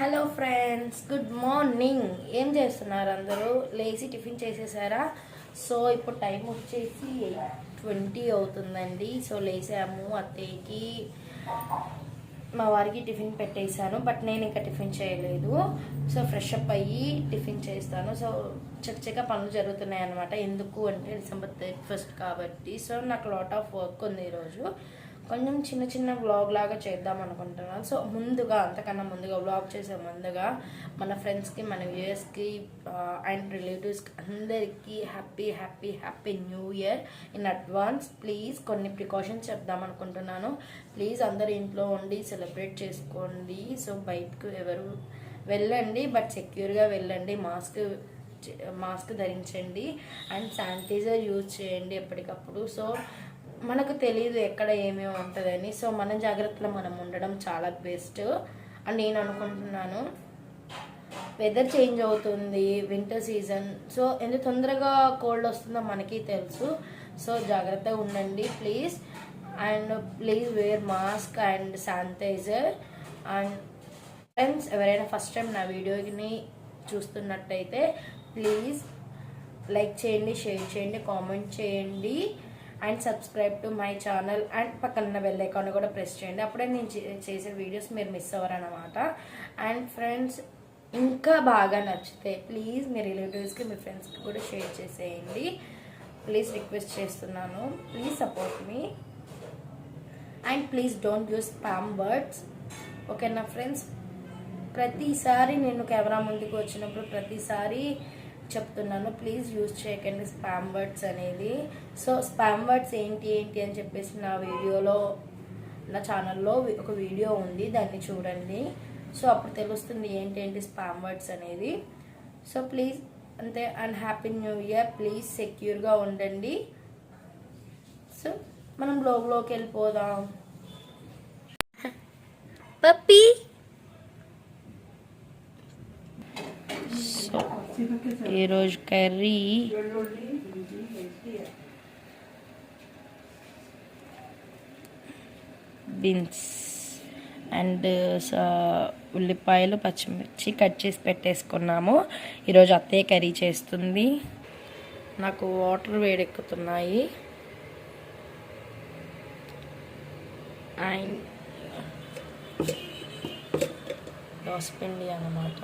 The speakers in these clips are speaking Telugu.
హలో ఫ్రెండ్స్ గుడ్ మార్నింగ్ ఏం చేస్తున్నారు అందరూ? లేచి టిఫిన్ చేసేసారా? సో ఇప్పుడు టైం వచ్చేసి ఎయిట్ ట్వంటీ అవుతుందండి. సో లేసాము అత్తయ్యకి. మా వారికి టిఫిన్ పెట్టేశాను బట్ నేను ఇంకా టిఫిన్ చేయలేదు. సో ఫ్రెష్ అప్ అయ్యి టిఫిన్ చేస్తాను. సో చక్కగా పనులు జరుగుతున్నాయి అనమాట ఎందుకు అంటే డిసెంబర్ థర్టీ ఫస్ట్ కాబట్టి. సో నాకు లాట్ ఆఫ్ వర్క్ ఉంది ఈరోజు. కొంచెం చిన్న చిన్న వ్లాగ్ లాగా చేద్దాం అనుకుంటున్నాను. సో ముందుగా అంతకన్నా ముందుగా వ్లాగ్ చేసే ముందుగా మన ఫ్రెండ్స్కి మన వ్యూయర్స్కి అండ్ రిలేటివ్స్కి అందరికీ happy happy happy new year in advance please కొన్ని ప్రికాషన్స్ చెప్దాం అనుకుంటున్నాను. ప్లీజ్ అందరు ఇంట్లో ఉండి సెలబ్రేట్ చేసుకోండి. సో బయటకు ఎవరు వెళ్ళండి బట్ సెక్యూర్గా వెళ్ళండి. మాస్క్ మాస్క్ ధరించండి. అండ్ శానిటైజర్ యూజ్ చేయండి ఎప్పటికప్పుడు. సో మనకు తెలియదు ఎక్కడ ఏమేమి ఉంటుందని. సో మన జాగ్రత్తలో మనం ఉండడం చాలా బెస్ట్. అని నేను అనుకుంటున్నాను వెదర్ చేంజ్ అవుతుంది వింటర్ సీజన్ సో ఎంత తొందరగా కోల్డ్ వస్తుందో మనకి తెలుసు. సో జాగ్రత్తగా ఉండండి please and please wear mask and sanitiser and friends ఎవరైనా ఫస్ట్ టైం నా వీడియోని చూస్తున్నట్టయితే ప్లీజ్ లైక్ చేయండి షేర్ చేయండి కామెంట్ చేయండి. And subscribe to my channel and పక్కన బెల్ ఐకాన్ కూడా ప్రెస్ చేయండి. అప్పుడే నేను చే- చేసే వీడియోస్ మీరు మిస్ అవ్వరన్నమాట. అండ్ ఫ్రెండ్స్ ఇంకా బాగా నచ్చితే ప్లీజ్ మీ రిలేటివ్స్కి మీ ఫ్రెండ్స్కి కూడా షేర్ చేసేయండి. ప్లీజ్ రిక్వెస్ట్ చేస్తున్నాను. Please support me and please don't use spam words ఓకేనా ఫ్రెండ్స్ ప్రతిసారి నేను కెమెరా ముందుకు వచ్చినప్పుడు ప్రతిసారి చెప్తున్నాను. ప్లీజ్ యూజ్ చేయకండి స్పామ్ వర్డ్స్ అనేది. సో స్పామ్ వర్డ్స్ ఏంటి ఏంటి అని చెప్పేసి నా వీడియోలో నా ఛానల్లో ఒక వీడియో ఉంది. దాన్ని చూడండి. సో అప్పుడు తెలుస్తుంది ఏంటేంటి స్పామ్ వర్డ్స్ అనేది. సో ప్లీజ్ అంతే and happy new year please సెక్యూర్గా ఉండండి. సో మనం లోకి వెళ్ళిపోదాం. పప్పీ ఈరోజు కర్రీ? బీన్స్ అండ్ ఉల్లిపాయలు పచ్చిమిర్చి కట్ చేసి పెట్టేసుకున్నాము. ఈరోజు అత్తయ్య కర్రీ చేస్తుంది. నాకు వాటర్ వేడెక్కుతున్నాయి. అండ్ దోసపిండి అన్నమాట.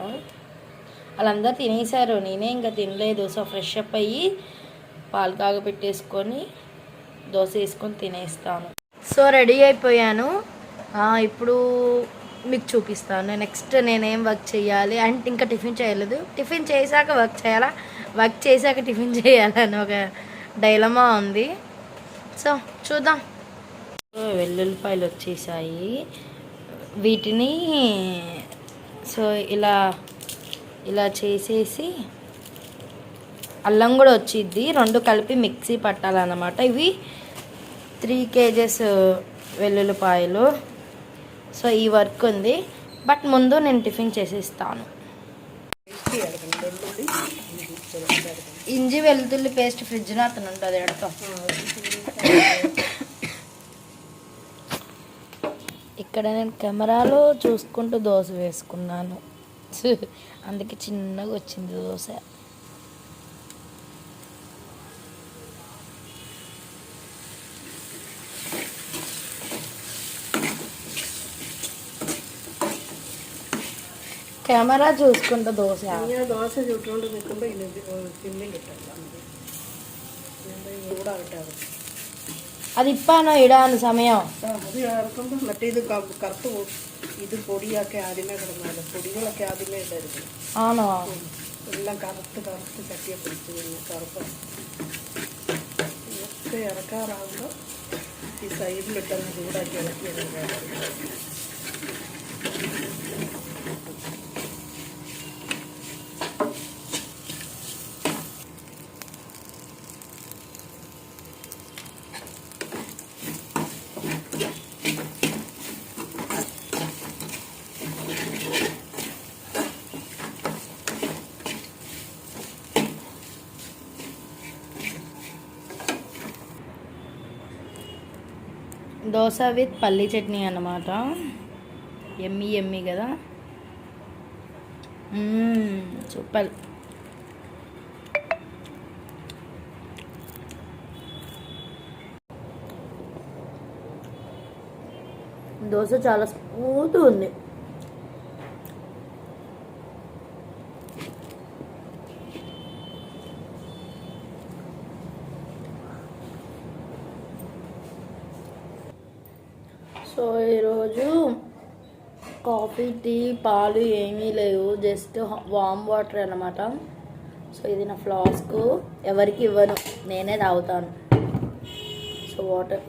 వాళ్ళందరూ తినేశారు. నేనే ఇంకా తినలేదు. సో ఫ్రెష్ అప్ అయ్యి పాలు కాగబెట్టేసుకొని దోశ వేసుకొని తినేస్తాను. సో రెడీ అయిపోయాను. ఇప్పుడు మీకు చూపిస్తాను. నెక్స్ట్ నేనేం వర్క్ చేయాలి? అంటే ఇంకా టిఫిన్ చేయలేదు. టిఫిన్ చేశాక వర్క్ చేయాలా? వర్క్ చేశాక టిఫిన్ చేయాలని ఒక డైలమా ఉంది. సో చూద్దాం. వెల్లుల్లిపాయలు వచ్చేసాయి. వీటిని సో ఇలా ఇలా చేసేసి అల్లం కూడా వచ్చిద్ది. రెండు కలిపి మిక్సీ పట్టాలన్నమాట. ఇవి త్రీ కేజెస్ వెల్లుల్లిపాయలు. సో ఈ వర్క్ ఉంది. బట్ ముందు నేను టిఫిన్ చేసేస్తాను. ఇంజి వెల్లుల్లి పేస్ట్ ఫ్రిడ్జ్లో అతను ఉంటుంది. ఎడతాం. ఇక్కడ నేను కెమెరాలో చూసుకుంటూ దోశ వేసుకున్నాను. అందుకే చిన్నగా వచ్చింది దోశ కెమెరా చూసుకుంటూ ദോശ ഞാൻ ദോശ ചുട്ടുകൊണ്ട് നിൽക്കുമ്പോൾ ഇത് പിന്നെയും കിട്ടില്ല ചൂടാകട്ടെ അത് అది ఇప్పాను ఇడాను సమయం ആ, അത് ചേർക്കുമ്പോൾ മറ്റേ ഇത് ക- കറുത്ത് പോകും ഇത് പൊടിയൊക്കെ ആദ്യമേ കിടന്നാലും. പൊടികളൊക്കെ ആദ്യമേ ഇടരുത്. ആണോ? എല്ലാം കറുത്ത് കറുത്ത് ചട്ടിയെ പിടിച്ചു കഴിഞ്ഞു കറുപ്പ്. ഒക്കെ ഇറക്കാറാകുമ്പോൾ ഈ സൈഡിലിട്ടൊന്ന് ചൂടാക്കി ഇറക്കി ഇടുക దోశ విత్ పల్లీ చట్నీ అన్నమాట. ఎమ్మి ఎమ్మి కదా? సూపర్. దోశ చాలా స్మూత్ ఉంది. సో ఈరోజు కాఫీ టీ పాలు ఏమీ లేవు. జస్ట్ వామ్ వాటర్ అన్నమాట. సో ఇది నా ఫ్లాస్క్. ఎవరికి ఇవ్వను. నేనే తాగుతాను. So water.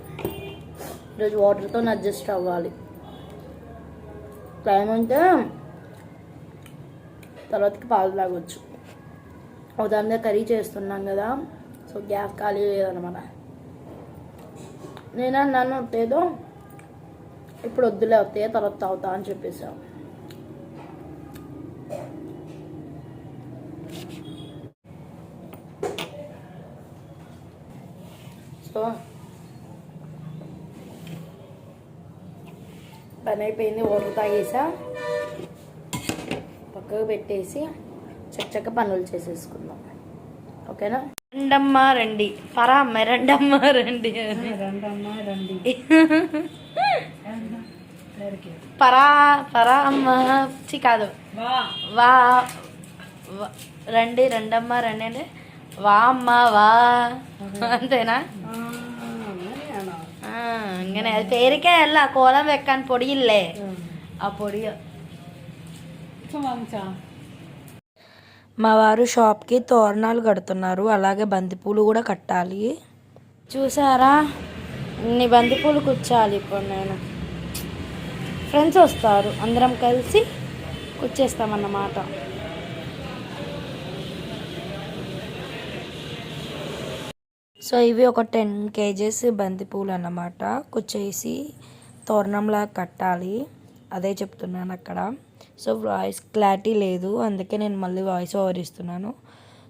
ఈరోజు వాటర్తో అడ్జస్ట్ అవ్వాలి. టైం ఉంటే తర్వాతకి పాలు తాగొచ్చు. ఉదాహరణ కర్రీ చేస్తున్నాం కదా. సో గ్యాస్ ఖాళీ లేదనమాట నేను అన్నాను ఏదో ఇప్పుడు వద్దులే వస్తాయి తర్వాత తాగుతా అని చెప్పేసాం సో పని అయిపోయింది వాటర్ తాగేసా. పక్కకు పెట్టేసి చక్కగా పనులు చేసేసుకుందాం. ఓకేనా? రెండమ్మ రండి. పరా అమ్మ రెండమ్మ రండి. రండమ్మా రండి. పరా పరా అమ్మ చి కాదు వా వా వా- రండి రెండమ్మ రండి అంటే వా అమ్మ వా అంతేనా ആ, അങ്ങനെ അത് പേരിക്കല്ല കോലം വെക്കാൻ പൊടിയില്ലേ ആ പൊടി మా వారు షాప్కి తోరణాలు కడుతున్నారు అలాగే బంతిపూలు కూడా కట్టాలి చూసారా ఇన్ని బంతిపూలు కుచ్చాలి ఇప్పుడు నేను ఫ్రెండ్స్ వస్తారు. అందరం కలిసి కుచ్చేస్తామన్నమాట సో ఇవి ఒక టెన్ కేజెస్ బంతిపూలు అన్నమాట. కుచ్చేసి తోరణంలా కట్టాలి. అదే చెప్తున్నాను అక్కడ. సో వాయిస్ క్లారిటీ లేదు. అందుకే నేను మళ్ళీ వాయిస్ ఓవర్ ఇస్తున్నాను.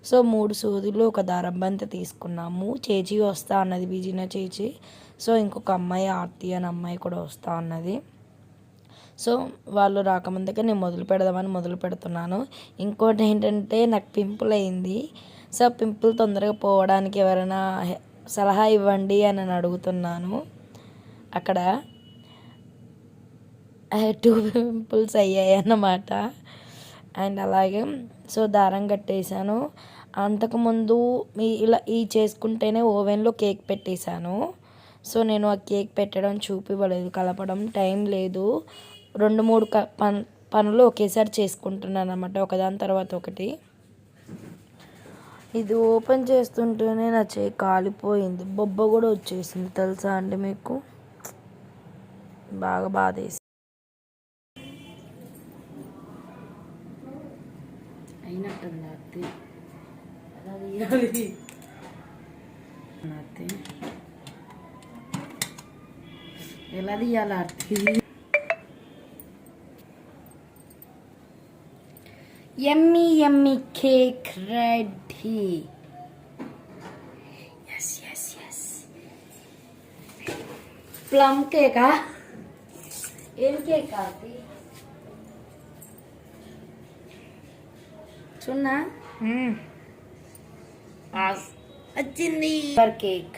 సో మూడు సూదులు ఒక దారం బంతి తీసుకున్నాము. చేచి వస్తా అన్నది బిజిన చేచి. సో ఇంకొక అమ్మాయి ఆర్తి అని అమ్మాయి కూడా వస్తా అన్నది. సో వాళ్ళు రాకముందుకే నేను మొదలు పెడదామని మొదలు పెడుతున్నాను. ఇంకోటి ఏంటంటే నాకు పింపుల్ అయింది. సో పింపుల్ తొందరగా పోవడానికి ఎవరైనా సలహా ఇవ్వండి అని నేను అడుగుతున్నాను. అక్కడ టూ పింపుల్స్ అయ్యాయి అన్నమాట. అండ్ అలాగే సో దారం కట్టేశాను. అంతకుముందు మీ ఇలా ఈ చేసుకుంటేనే ఓవెన్లో కేక్ పెట్టేశాను. సో నేను ఆ కేక్ పెట్టడం చూపివ్వలేదు. కలపడం టైం లేదు. రెండు మూడు క పన్ పనులు ఒకేసారి చేసుకుంటున్నాను అనమాట ఒకదాని తర్వాత ఒకటి. ఇది ఓపెన్ చేస్తుంటేనే నా చేయి కాలిపోయింది. బొబ్బ కూడా వచ్చేసింది. తెలుసా అండి మీకు? బాగా బాధేసి అయినట్టుంది అత్తి? ఎలా తీయాలి అత్తి ఎలా తీయాలి అత్తి ఎమ్మి ఎమ్మి cake ready yes yes yes plum కేకా ఏం కేక్ అది చూన్నా? వచ్చింది. Flavour cake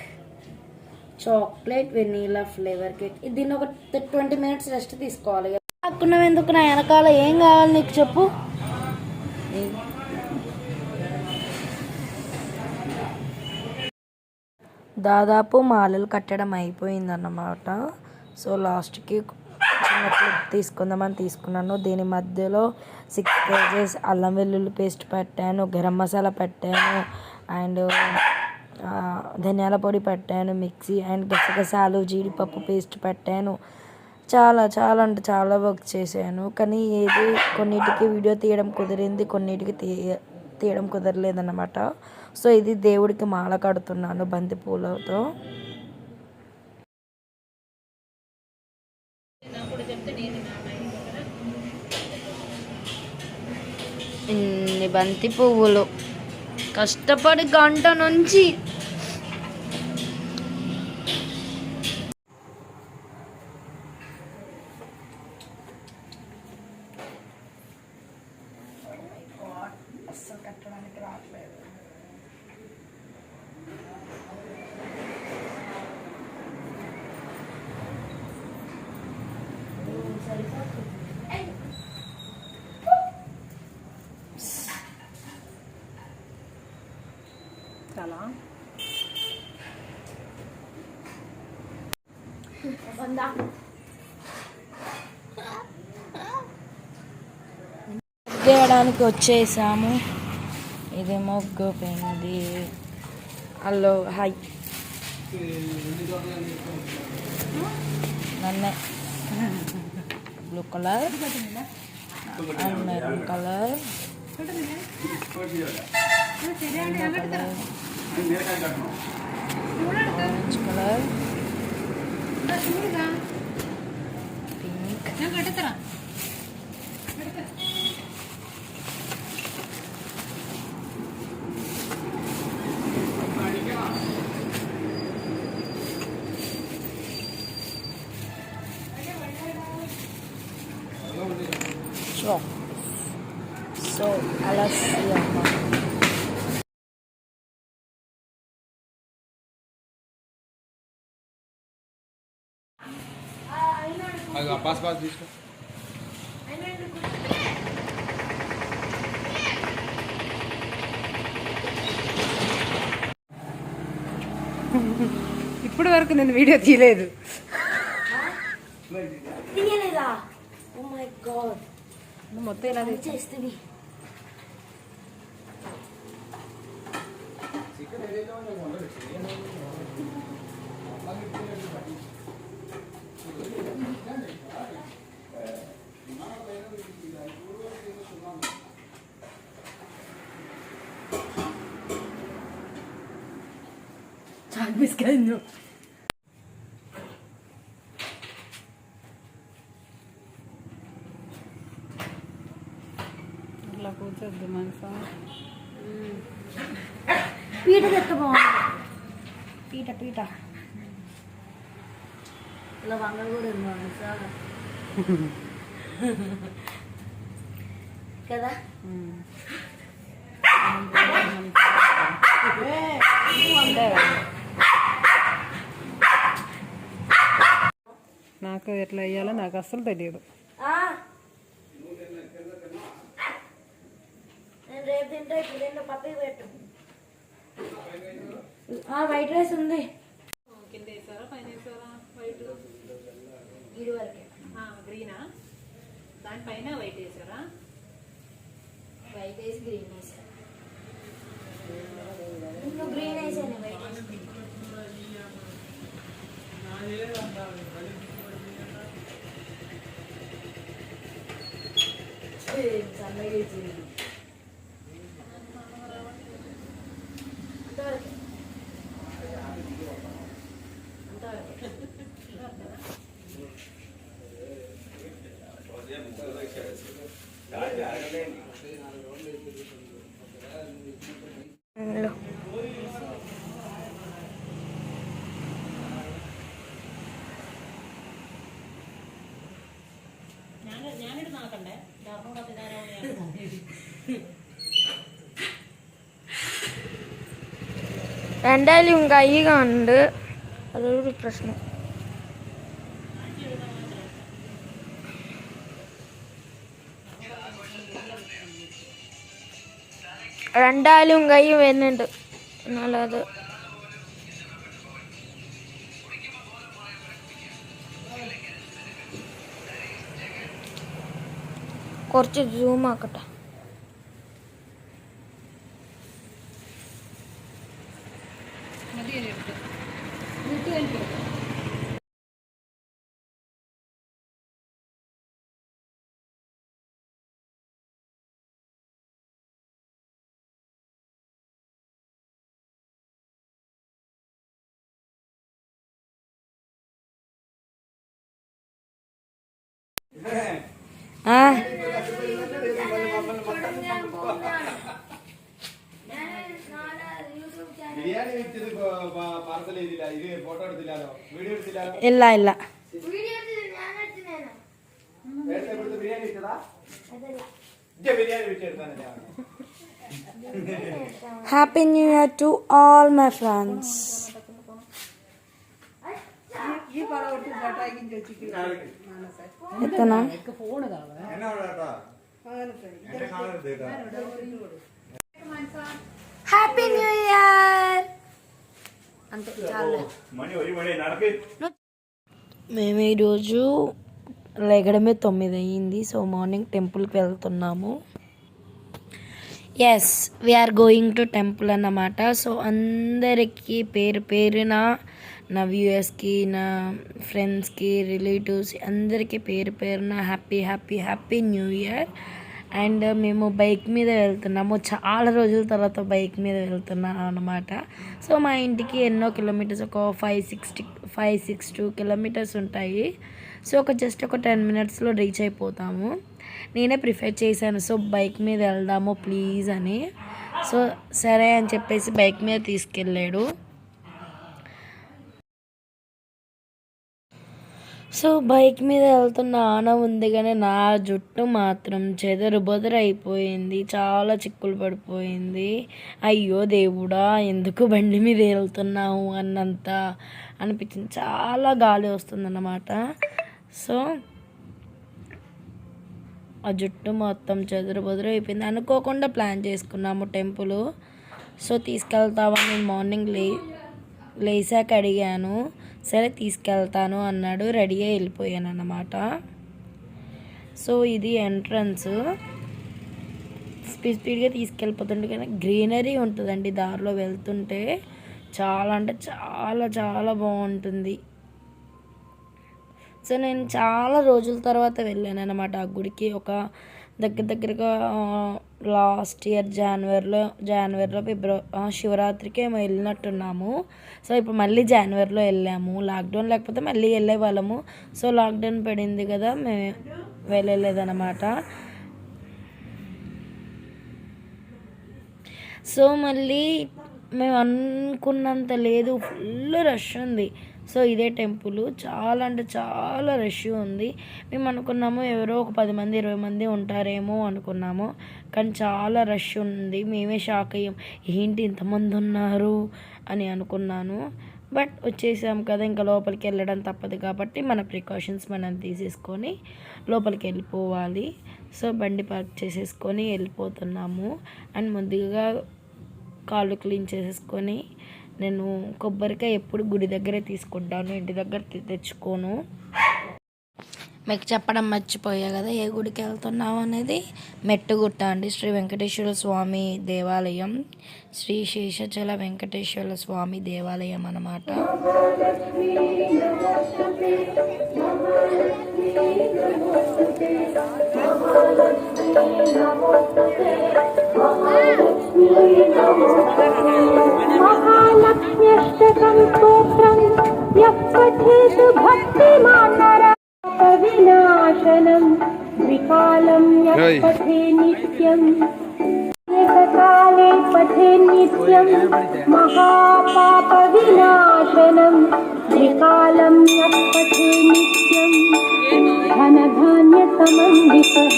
chocolate vanilla flavour cake దీన్ని ఒక ట్వంటీ మినిట్స్ రెస్ట్ తీసుకోవాలి. అక్కున్నావు ఎందుకు నా వెనకాల ఏం కావాలి నీకు చెప్పు. దాదాపు మాలలు కట్టడం అయిపోయిందన్నమాట. సో లాస్ట్కి చిన్న క్లిప్ తీసుకుందామని తీసుకున్నాను. దీని మధ్యలో సిక్స్ కేజెస్ అల్లం వెల్లుల్లి పేస్ట్ పెట్టాను గరం మసాలా పెట్టాను అండ్ ధనియాల పొడి పెట్టాను మిక్సీ అండ్ గసగసాలు జీడిపప్పు పేస్ట్ పెట్టాను. చాలా చాలా అంటే చాలా వర్క్ చేశాను. కానీ ఏది కొన్నిటికి వీడియో తీయడం కుదిరింది కొన్నిటికి తీయ తీయడం కుదరలేదన్నమాట. సో ఇది దేవుడికి మాల కడుతున్నాను బంతి పూలతో. ఇన్ని బంతి పువ్వులు. కష్టపడి గంట నుంచి ముగ్గేయడానికి వచ్చేసాము. ఇది ముగ్గు పోయింది హలో హాయ్. నన్నే. Blue colour. And maroon colour. Orange colour pink so so అలా అమ్మా అది ఆ పాస్ పాస్ తీసుకో ఇప్పటి వరకు నేను వీడియో తీయలేదు. తీయలేదా? ఓ మై గాడ్ నువ్వు మొత్తం ఇలా తీసి చేస్తుంది చాలా మిస్ అయింది ఇట్లా కూర్చోద్దు మనసు పీట తెక్క బాగుంది పీట పీట ఇలా వంగ కూడా ఉంది సార్ కదా? నాకు ఎట్లా వేయాలో నాకు అస్సలు తెలియదు. వైట్ రైస్ ఉంది. కింద వేసారా? పైన వేసారా? వైట్? గ్రీనా? దానిపైన వైట్ వేసారా? వైట్ వేసి గ్రీన్ వేసారు గ్రీన్ వేసాను వైట్. వేసి సన్నగా രണ്ടായാലും കൈ കണ്ട് അതൊരു പ്രശ്നം. രണ്ടാലും കൈ വരുന്നുണ്ട്. എന്നാലത് കുറച്ച് സൂം ആക്കട്ടെ. ആ. ഇല്ല ഇല്ല. Happy new year to all my friends எத்தனை ஹாப்பி మేము ఈరోజు లెగడమే తొమ్మిది అయ్యింది సో మార్నింగ్ టెంపుల్కి వెళ్తున్నాము. Yes we're going to temple అన్నమాట. సో అందరికీ పేరు పేరున నా వ్యూయర్స్కి నా ఫ్రెండ్స్కి రిలేటివ్స్ అందరికీ పేరు పేరున happy happy happy new year and మేము బైక్ మీద వెళ్తున్నాము. చాలా రోజుల తర్వాత బైక్ మీద వెళ్తున్నాను అనమాట సో మా ఇంటికి ఎన్నో కిలోమీటర్స్ ఒక five sixty five six two kilometres ఉంటాయి. సో ఒక జస్ట్ ఒక టెన్ మినిట్స్లో రీచ్ అయిపోతాము. నేనే ప్రిఫర్ చేశాను. సో బైక్ మీద వెళ్దాము ప్లీజ్ అని. సో సరే అని చెప్పేసి బైక్ మీద తీసుకెళ్ళాడు. సో బైక్ మీద వెళ్తున్న ఆన ఉంది కానీ నా జుట్టు మాత్రం చెదరు బొదరు అయిపోయింది. చాలా చిక్కులు పడిపోయింది. అయ్యో దేవుడా ఎందుకు బండి మీద వెళ్తున్నావు అన్నంత? అనిపించింది. చాలా గాలి వస్తుందన్నమాట. సో ఆ జుట్టు మొత్తం చెదురు బొదురు అయిపోయింది. అనుకోకుండా ప్లాన్ చేసుకున్నాము టెంపుల్. సో తీసుకెళ్తావా? నేను మార్నింగ్ లే లేసాక అడిగాను సరే తీసుకెళ్తాను అన్నాడు. రెడీ అయి వెళ్ళిపోయాను అన్నమాట సో ఇది ఎంట్రన్స్. స్పీడ్ స్పీడ్గా తీసుకెళ్ళిపోతుంటే కానీ గ్రీనరీ ఉంటుందండి దారిలో వెళ్తుంటే. చాలా అంటే చాలా చాలా బాగుంటుంది. సో నేను చాలా రోజుల తర్వాత వెళ్ళాను అనమాట ఆ గుడికి. ఒక దగ్గర దగ్గరగా లాస్ట్ ఇయర్ జనవరిలో జనవరిలో ఫిబ్రవరి శివరాత్రికి మేము వెళ్ళినట్టున్నాము. సో ఇప్పుడు మళ్ళీ జనవరిలో వెళ్ళాము. లాక్డౌన్ లేకపోతే మళ్ళీ వెళ్ళే వాళ్ళము. సో లాక్డౌన్ పడింది కదా మేము వెళ్ళలేదన్నమాట. సో మళ్ళీ మేము అనుకున్నంత లేదు. ఫుల్ రష్ ఉంది. సో ఇదే టెంపుల్. చాలా అంటే చాలా రష్ ఉంది. మేము అనుకున్నాము ఎవరో ఒక పది మంది ఇరవై మంది ఉంటారేమో అనుకున్నాము. కానీ చాలా రష్ ఉంది. మేమే షాక్ అయ్యాం. ఏంటి ఇంతమంది ఉన్నారు? అని అనుకున్నాను. బట్ వచ్చేసాం కదా ఇంకా లోపలికి వెళ్ళడం తప్పదు కాబట్టి మన ప్రికాషన్స్ మనం తీసేసుకొని లోపలికి వెళ్ళిపోవాలి. సో బండి పార్క్ చేసేసుకొని వెళ్ళిపోతున్నాము. అండ్ ముందుగా కాళ్ళు క్లీన్ చేసేసుకొని నేను కొబ్బరికాయ ఎప్పుడు గుడి దగ్గరే తీసుకుంటాను ఇంటి దగ్గర తె- తెచ్చుకోను మీకు చెప్పడం మర్చిపోయా కదా ఏ గుడికి వెళ్తున్నావు అనేది? మెట్టుగుట్ట అండి శ్రీ వెంకటేశ్వర స్వామి దేవాలయం. శ్రీ శేషచల వెంకటేశ్వర స్వామి దేవాలయం అన్నమాట. पापविनाशनं द्विकालं यः पठे नित्यं एककाले पठे नित्यं महापापविनाशनं द्विकालं यः पठे नित्यं धनधान्यतमं विपः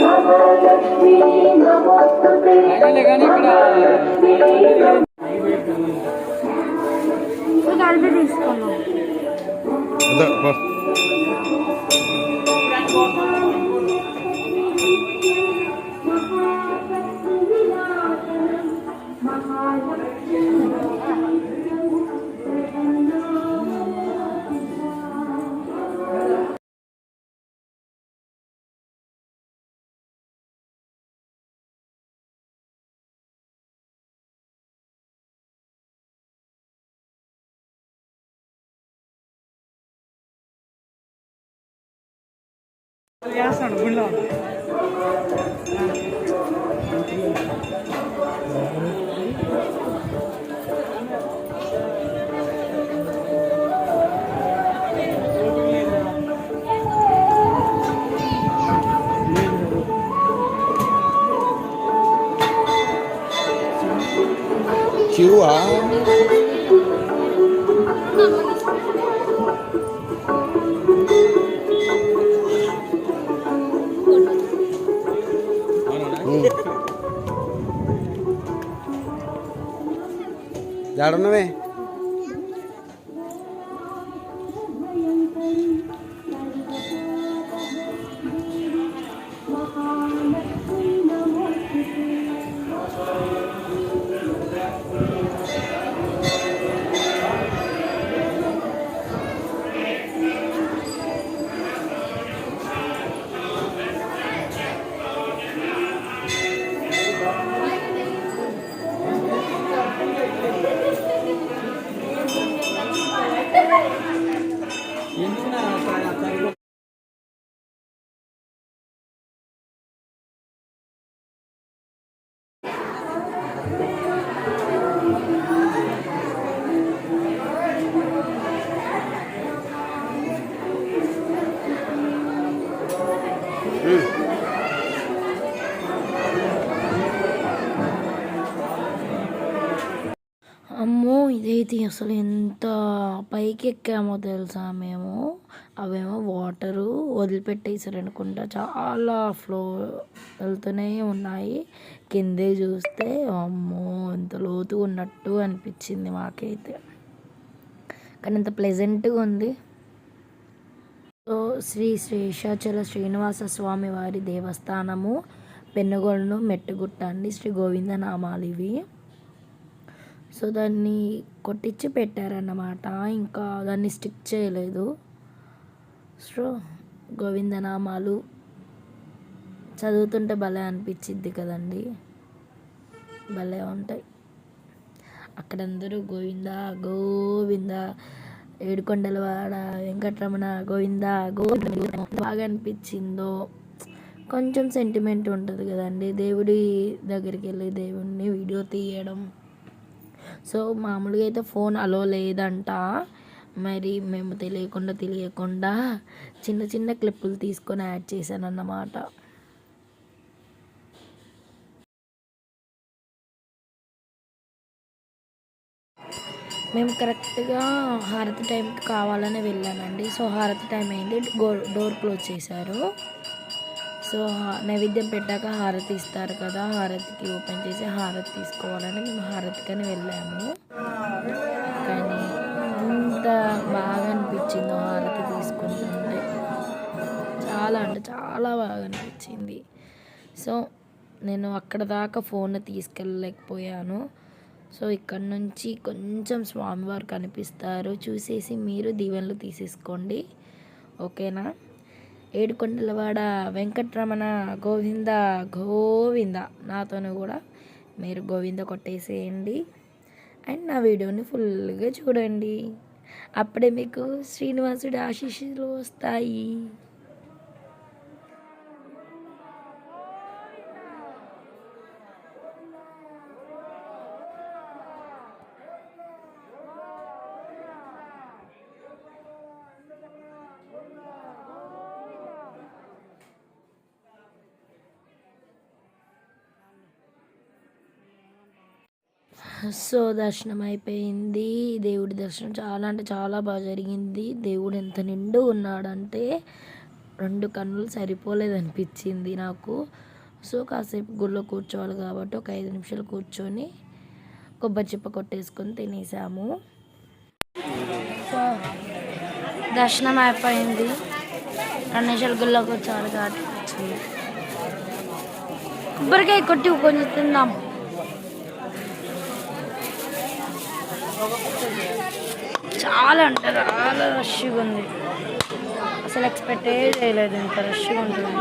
नमोऽस्तु ते Alberto Escolar. చేస్తున్నాడు గుళ్ళో chiếu hả జాడున్నవే పైకి ఎక్కామో తెలుసా మేము? అవేమో వాటరు వదిలిపెట్టేసారు అనుకుంటా చాలా ఫ్లో వెళ్తూనే ఉన్నాయి. కిందే చూస్తే అమ్మో ఎంత లోతు ఉన్నట్టు అనిపించింది మాకైతే. కానీ ఇంత ప్లెజెంట్గా ఉంది. సో శ్రీ శేషాచల శ్రీనివాస స్వామి వారి దేవస్థానము పెనుగొండ మెట్టుగుట్ట అండి. శ్రీ గోవిందనామాలు ఇవి. సో దాన్ని కొట్టించి పెట్టారన్నమాట. ఇంకా దాన్ని స్టిక్ చేయలేదు. సో గోవిందనామాలు చదువుతుంటే భలే అనిపించిద్ది కదండి. భలే ఉంటాయి. అక్కడ అందరూ గోవింద గోవింద ఏడుకొండలవాడ వెంకటరమణ గోవింద గోవింద బాగా అనిపించిందో కొంచెం సెంటిమెంట్ ఉంటుంది కదండి. దేవుడి దగ్గరికి వెళ్ళి దేవుడిని వీడియో తీయడం. సో మామూలుగా అయితే ఫోన్ అలో లేదంట. మరి మేము తెలియకుండా తెలియకుండా చిన్న చిన్న క్లిప్పులు తీసుకొని యాడ్ చేశాను అన్నమాట మేము కరెక్ట్గా హారతి టైంకి కావాలని వెళ్ళామండి సో హారతి టైం అయింది. డోర్ క్లోజ్ చేశారు. సో నైవేద్యం పెట్టాక హారతి ఇస్తారు కదా హారతికి ఓపెన్ చేసి హారతి తీసుకోవాలని మేము హారతికని వెళ్ళాము. కానీ ఎంత బాగా అనిపించిందో హారతి తీసుకుంటుంటే. చాలా అంటే చాలా బాగా అనిపించింది. సో నేను అక్కడ దాకా ఫోన్ తీసుకెళ్ళలేకపోయాను. సో ఇక్కడ నుంచి కొంచెం స్వామివారు కనిపిస్తారు. చూసేసి మీరు దీవెనలు తీసేసుకోండి. ఓకేనా? ఏడుకొండలవాడ వెంకటరమణ గోవింద గోవింద. నాతోను కూడా మీరు గోవింద కొట్టేసేయండి. అండ్ నా వీడియోని ఫుల్గా చూడండి. అప్పుడే మీకు శ్రీనివాసుడి ఆశీస్సులు వస్తాయి. సో దర్శనం అయిపోయింది దేవుడి దర్శనం చాలా అంటే చాలా బాగా జరిగింది. దేవుడు ఎంత నిండు ఉన్నాడంటే రెండు కన్నులు సరిపోలేదు అనిపించింది నాకు. సో కాసేపు గుళ్ళో కూర్చోవాలి కాబట్టి ఒక ఐదు నిమిషాలు కూర్చొని కొబ్బరి చిప్ప కొట్టేసుకొని తినేసాము. సో దర్శనం అయిపోయింది. రెండు నిమిషాలు గుళ్ళో కూర్చోవాలి కాబట్టి. కొబ్బరికాయ కొట్టి కొంచెం తిందాము చాలా అంటే చాలా రష్గా ఉంది. అసలు ఎక్స్పెక్టే చేయలేదు ఇంత రష్గా ఉంటుంది.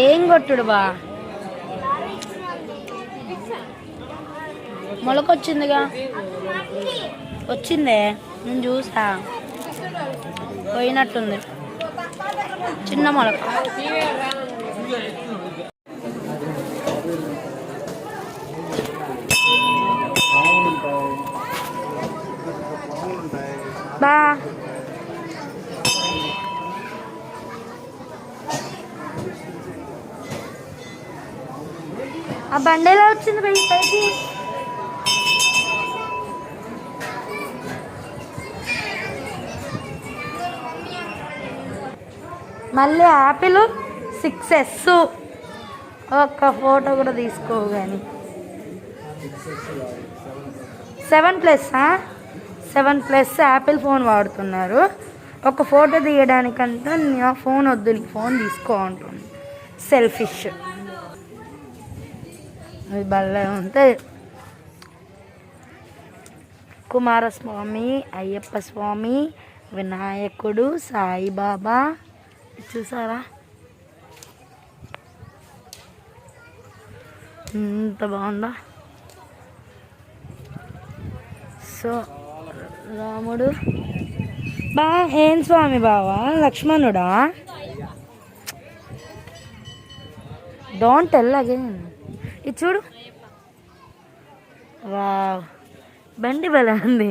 ఏం కొట్టుడు బా? మొలకొచ్చిందిగా. వచ్చిందే నేను చూసా. పోయినట్టుంది. చిన్న మొలక. బా. ఆ బండేలా వచ్చింది పైకి. మళ్ళీ యాపిల్ సిక్స్ ఎస్ ఒక్క ఫోటో కూడా తీసుకో కానీ seven plus seven plus Apple phone వాడుతున్నారు. ఒక ఫోటో తీయడానికంతా నా ఫోన్ వద్దు నీకు ఫోన్ తీసుకో అంటుంది. సెల్ఫిష్ అది భలే ఉంటుంది కుమారస్వామి అయ్యప్ప స్వామి వినాయకుడు సాయిబాబా చూసారా? ఎంత బాగుందా? సో రాముడు. బా ఏం స్వామి బావా? లక్ష్మణుడా? డోంట్ టెల్ అగైన్ ఇది చూడు. వా బండి బల ఉంది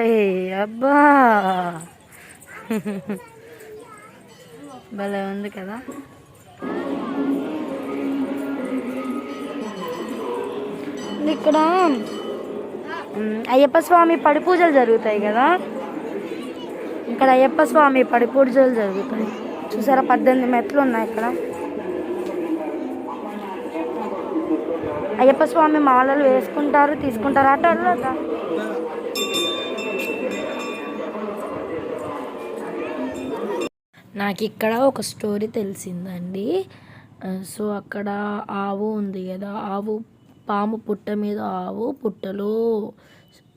ఏయ్ అబ్బా. భలే ఉంది కదా? ఇక్కడ అయ్యప్ప స్వామి పడి పూజలు జరుగుతాయి కదా? ఇక్కడ అయ్యప్ప స్వామి పడి పూజలు జరుగుతాయి. చూసారా? పద్దెనిమిది మెట్లు ఉన్నాయి ఇక్కడ. అయ్యప్ప స్వామి మాలలు వేసుకుంటారు తీసుకుంటారు అట నాకు ఇక్కడ ఒక స్టోరీ తెలిసిందండి. సో అక్కడ ఆవు ఉంది కదా ఆవు పాము పుట్ట మీద ఆవు పుట్టలో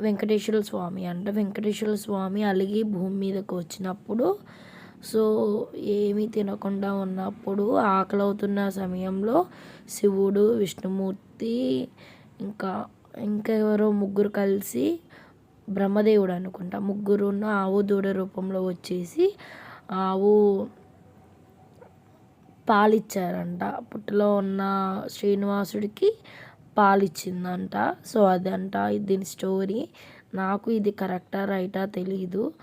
వెంకటేశ్వర స్వామి అంట. వెంకటేశ్వర స్వామి అలిగి భూమి మీదకి వచ్చినప్పుడు సో ఏమీ తినకుండా ఉన్నప్పుడు ఆకలి అవుతున్న సమయంలో శివుడు విష్ణుమూర్తి ఇంకా ఇంకా ఎవరో ముగ్గురు కలిసి బ్రహ్మదేవుడు అనుకుంటా ముగ్గురున్న ఆవు దూడ రూపంలో వచ్చేసి ఆవు పాలిచ్చారంట. పుట్టలో ఉన్న శ్రీనివాసుడికి పాలిచ్చిందంట. సో అదంట దీని స్టోరీ. నాకు ఇది కరెక్టా రైటా తెలీదు.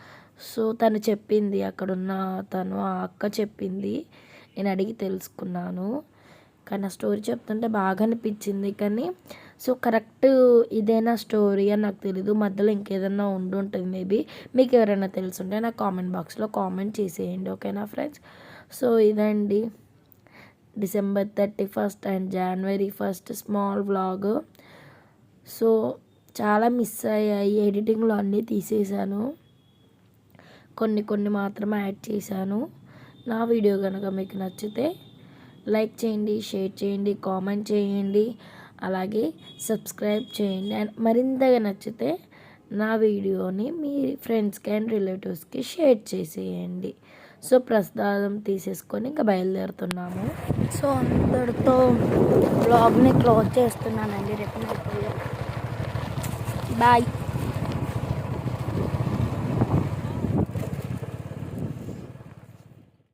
సో తను చెప్పింది అక్కడున్న తను ఆ అక్క చెప్పింది. నేను అడిగి తెలుసుకున్నాను. కానీ ఆ స్టోరీ చెప్తుంటే బాగా అనిపించింది. కానీ సో కరెక్ట్ ఇదేనా స్టోరీ అని నాకు తెలీదు. మధ్యలో ఇంకేదన్నా ఉండి ఉంటుంది మేబీ మీకు ఎవరైనా తెలుసుంటే నాకు కామెంట్ బాక్స్లో కామెంట్ చేసేయండి ఓకేనా ఫ్రెండ్స్? సో ఇదండి. December thirty first and January first small vlog. So చాలా మిస్ అయ్యాయి. ఎడిటింగ్లో అన్నీ తీసేసాను కొన్ని కొన్ని మాత్రమే యాడ్ చేశాను. నా వీడియో కనుక మీకు నచ్చితే లైక్ చేయండి షేర్ చేయండి కామెంట్ చేయండి. అలాగే సబ్స్క్రైబ్ చేయండి. అండ్ మరింతగా నచ్చితే నా వీడియోని మీ ఫ్రెండ్స్కి అండ్ రిలేటివ్స్కి షేర్ చేసేయండి. సో ప్రసాదం తీసేసుకొని ఇంకా బయలుదేరుతున్నాము. సో అందరితో బ్లాగ్ని క్లోజ్ చేస్తున్నానండి. రేపు బాయ్.